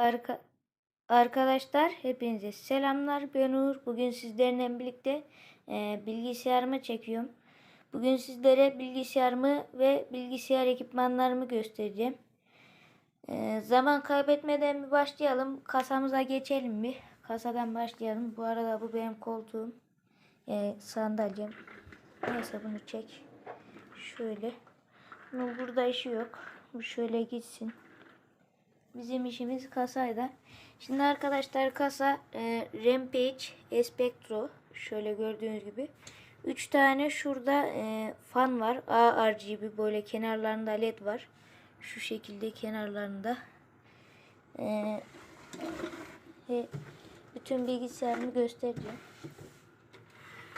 Arka Arkadaşlar hepinize selamlar. Ben Uğur. Bugün sizlerle birlikte e, bilgisayarımı çekiyorum. Bugün sizlere bilgisayarımı ve bilgisayar ekipmanlarımı göstereceğim. E, zaman kaybetmeden bir başlayalım. Kasamıza geçelim bir. Kasadan başlayalım. Bu arada bu benim koltuğum. E, sandalyem. Neyse bunu çek. Şöyle. Bunun burada işi yok. Bu şöyle gitsin. Bizim işimiz kasayla. Şimdi arkadaşlar kasa e, Rampage Spectro. Şöyle gördüğünüz gibi. 3 tane şurada e, fan var. A RGB böyle kenarlarında led var. Şu şekilde kenarlarında. E, bütün bilgisayarımı göstereceğim.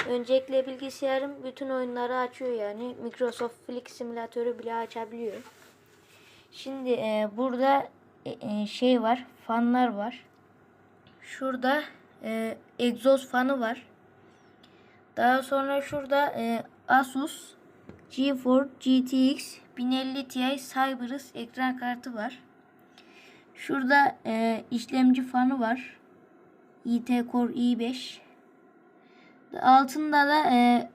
Öncelikle bilgisayarım bütün oyunları açıyor yani. Microsoft Flight simülatörü bile açabiliyor. Şimdi e, burada e, e, şey var, fanlar var. Şurada e, egzoz fanı var. Daha sonra şurada e, Asus GeForce GTX 1050 Ti Cyberus ekran kartı var. Şurada e, işlemci fanı var. IT Core i5. Altında da e,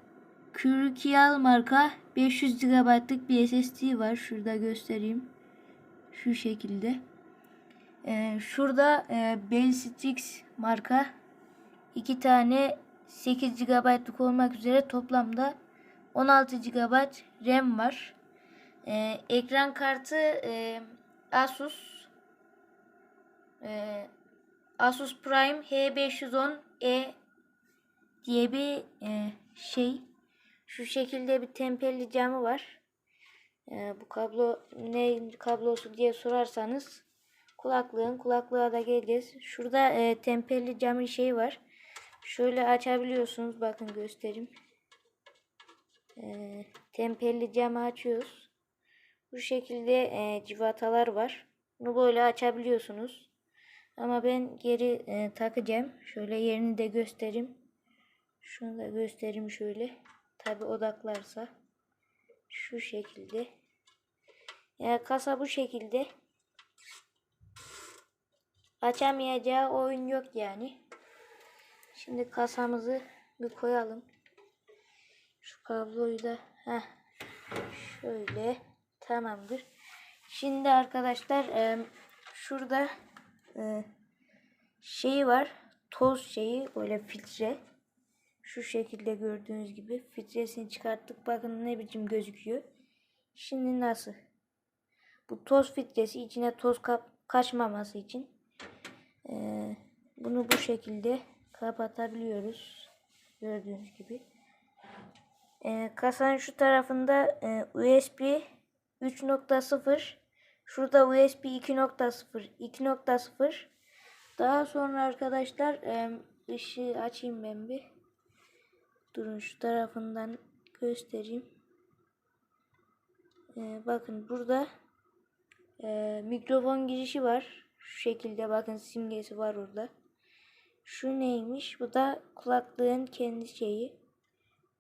Crucial marka 500 GB'lık bir SSD var. Şurada göstereyim. Şu şekilde. Ee, şurada e, Bellstrix marka iki tane 8 GB'lık olmak üzere toplamda 16 GB RAM var. Ee, ekran kartı e, Asus e, Asus Prime H510E diye bir e, şey. Şu şekilde bir tempelli camı var. E, bu kablo ne kablosu diye sorarsanız kulaklığın kulaklığa da geleceğiz. Şurada e, tempelli camın şey var. Şöyle açabiliyorsunuz. Bakın göstereyim. E, tempelli camı açıyoruz. Bu şekilde e, civatalar var. Bunu böyle açabiliyorsunuz. Ama ben geri e, takacağım. Şöyle yerini de göstereyim. Şunu da göstereyim şöyle. Tabi odaklarsa. Şu şekilde. Yani kasa bu şekilde. Açamayacağı oyun yok yani. Şimdi kasamızı bir koyalım. Şu kabloyu da heh, şöyle tamamdır. Şimdi arkadaşlar e, şurada e, şey var. Toz şeyi böyle filtre. Şu şekilde gördüğünüz gibi filtresini çıkarttık. Bakın ne biçim gözüküyor. Şimdi nasıl? Bu toz filtresi içine toz kaçmaması için ee, bunu bu şekilde kapatabiliyoruz. Gördüğünüz gibi. Ee, kasanın şu tarafında e, USB 3.0 Şurada USB 2.0 2.0 Daha sonra arkadaşlar e, ışığı açayım ben bir. Durun şu tarafından göstereyim. Ee, bakın burada e, mikrofon girişi var. Şu şekilde bakın simgesi var orada. Şu neymiş? Bu da kulaklığın kendi şeyi.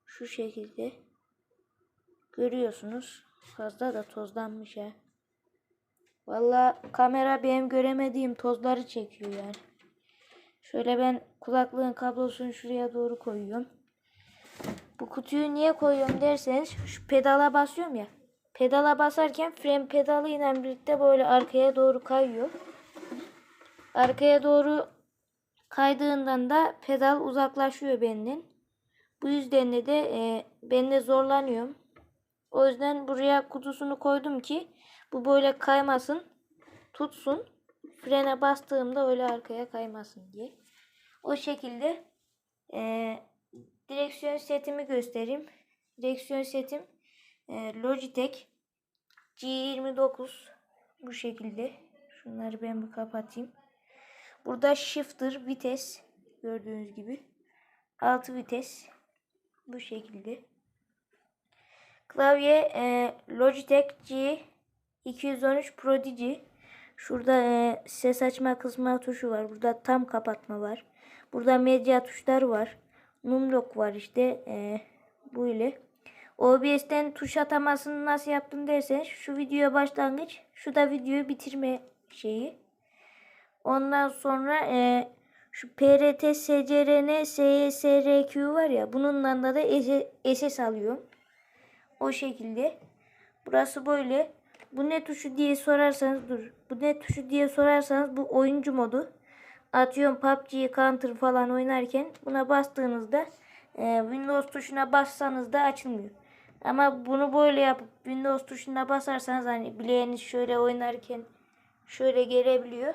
Şu şekilde. Görüyorsunuz. Fazla da tozlanmış ha. Valla kamera benim göremediğim tozları çekiyor yani. Şöyle ben kulaklığın kablosunu şuraya doğru koyuyorum. Bu kutuyu niye koyuyorum derseniz şu pedala basıyorum ya. Pedala basarken fren pedalı ile birlikte böyle arkaya doğru kayıyor. Arkaya doğru kaydığından da pedal uzaklaşıyor benden. Bu yüzden de, e, ben de zorlanıyorum. O yüzden buraya kutusunu koydum ki bu böyle kaymasın, tutsun. Frene bastığımda öyle arkaya kaymasın diye. O şekilde e, direksiyon setimi göstereyim. Direksiyon setim e, Logitech G29 bu şekilde. Şunları ben bir kapatayım. Burada shifter vites gördüğünüz gibi. 6 vites bu şekilde. Klavye e, Logitech G213 Prodigy. Şurada e, ses açma kısma tuşu var. Burada tam kapatma var. Burada medya tuşları var. Numlock var işte. E, bu ile. OBS'ten tuş atamasını nasıl yaptım derseniz şu videoya başlangıç. Şu da videoyu bitirme şeyi. Ondan sonra e, şu PRT, SCRN, SYSRQ var ya bununla da da SS alıyorum. O şekilde. Burası böyle. Bu ne tuşu diye sorarsanız dur. Bu ne tuşu diye sorarsanız bu oyuncu modu. Atıyorum PUBG, Counter falan oynarken buna bastığınızda e, Windows tuşuna bassanız da açılmıyor. Ama bunu böyle yapıp Windows tuşuna basarsanız hani bileğiniz şöyle oynarken şöyle gelebiliyor.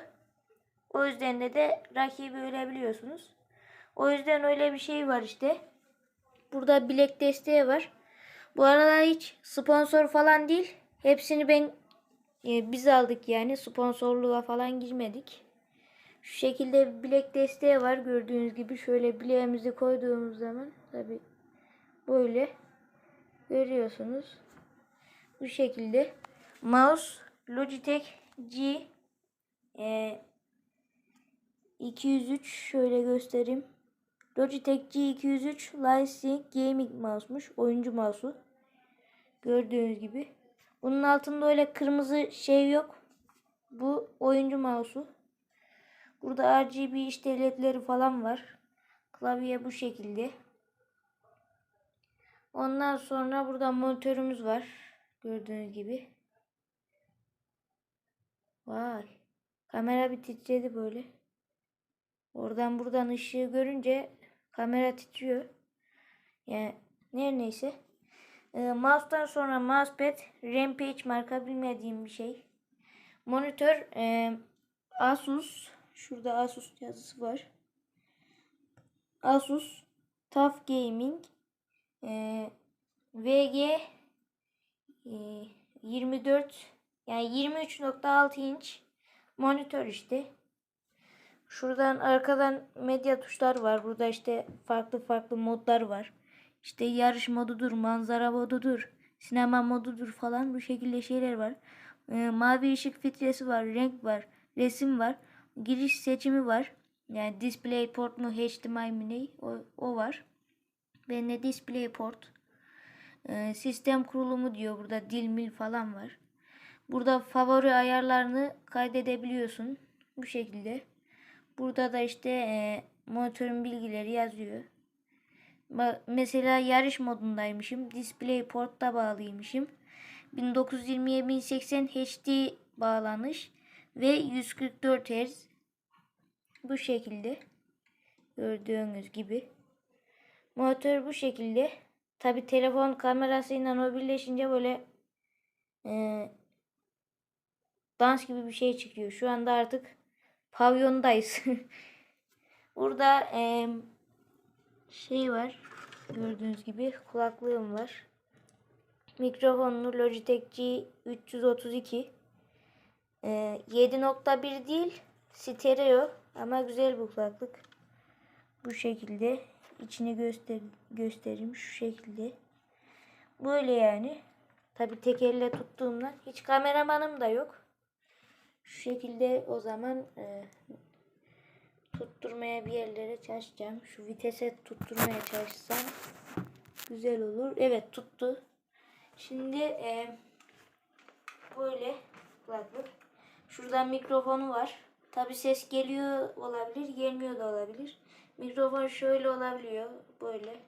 O yüzden de de rakibi ölebiliyorsunuz. O yüzden öyle bir şey var işte. Burada bilek desteği var. Bu arada hiç sponsor falan değil. Hepsini ben e, biz aldık yani. Sponsorluğa falan girmedik. Şu şekilde bilek desteği var. Gördüğünüz gibi şöyle bileğimizi koyduğumuz zaman tabi böyle görüyorsunuz. Bu şekilde. Mouse Logitech G e, 203 şöyle göstereyim. Logitech G203 Lightsync Gaming mouse'muş. Oyuncu mouse'u. Gördüğünüz gibi. Bunun altında öyle kırmızı şey yok. Bu oyuncu mouse'u. Burada RGB işte ledleri falan var. Klavye bu şekilde. Ondan sonra burada monitörümüz var. Gördüğünüz gibi. Vay. Kamera bir titredi böyle. Oradan buradan ışığı görünce kamera titriyor. Yani her neyse. E, mouse'dan sonra mousepad Rampage marka bilmediğim bir şey. Monitör e, Asus. Şurada Asus yazısı var. Asus TUF Gaming e, VG e, 24 yani 23.6 inç monitör işte. Şuradan arkadan medya tuşlar var. Burada işte farklı farklı modlar var. İşte yarış modudur, manzara modudur, sinema modudur falan bu şekilde şeyler var. Ee, mavi ışık filtresi var, renk var, resim var, giriş seçimi var. Yani display port mu HDMI mi ne o, o var. Ben de display port. Ee, sistem kurulumu diyor burada dil mil falan var. Burada favori ayarlarını kaydedebiliyorsun. Bu şekilde. Burada da işte e, monitörün bilgileri yazıyor. Bak, mesela yarış modundaymışım. Display port'ta bağlıymışım. 1920'ye 1080 HD bağlanış ve 144 Hz bu şekilde gördüğünüz gibi monitör bu şekilde tabi telefon kamerasıyla o birleşince böyle e, dans gibi bir şey çıkıyor şu anda artık pavyondayız burada e, şey var gördüğünüz gibi kulaklığım var mikrofonlu Logitech G332 e, 7.1 değil stereo ama güzel bir kulaklık. Bu şekilde içini göster göstereyim şu şekilde. Böyle yani. Tabi tek elle tuttuğumdan hiç kameramanım da yok. Şu şekilde o zaman e, tutturmaya bir yerlere çalışacağım. Şu vitese tutturmaya çalışsam güzel olur. Evet tuttu. Şimdi e, böyle kulaklık. Şuradan mikrofonu var. Tabi ses geliyor olabilir, gelmiyor da olabilir. Mikrofon şöyle olabiliyor, böyle.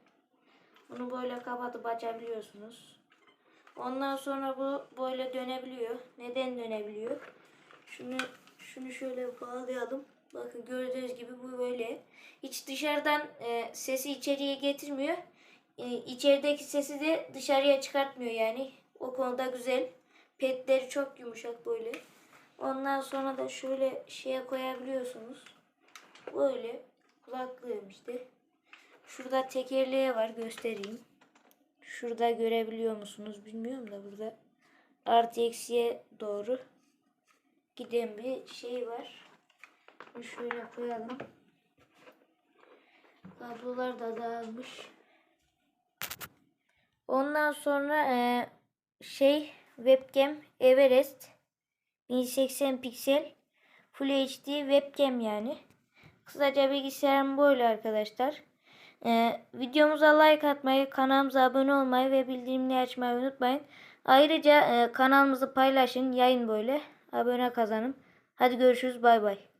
Bunu böyle kapatıp açabiliyorsunuz. Ondan sonra bu böyle dönebiliyor. Neden dönebiliyor? Şunu şunu şöyle bağlayalım. Bakın gördüğünüz gibi bu böyle. Hiç dışarıdan e, sesi içeriye getirmiyor. E, içerideki sesi de dışarıya çıkartmıyor yani. O konuda güzel. Petleri çok yumuşak böyle. Ondan sonra da şöyle şeye koyabiliyorsunuz. Böyle kulaklığım işte. Şurada tekerleği var göstereyim. Şurada görebiliyor musunuz bilmiyorum da burada artı eksiye doğru giden bir şey var. Şöyle koyalım. Kablolar da dağılmış. Ondan sonra e, şey webcam Everest 1080 piksel Full HD webcam yani. Kısaca bilgisayarım böyle arkadaşlar. Ee, videomuza like atmayı, kanalımıza abone olmayı ve bildirimleri açmayı unutmayın. Ayrıca e, kanalımızı paylaşın. Yayın böyle. Abone kazanın. Hadi görüşürüz. Bay bay.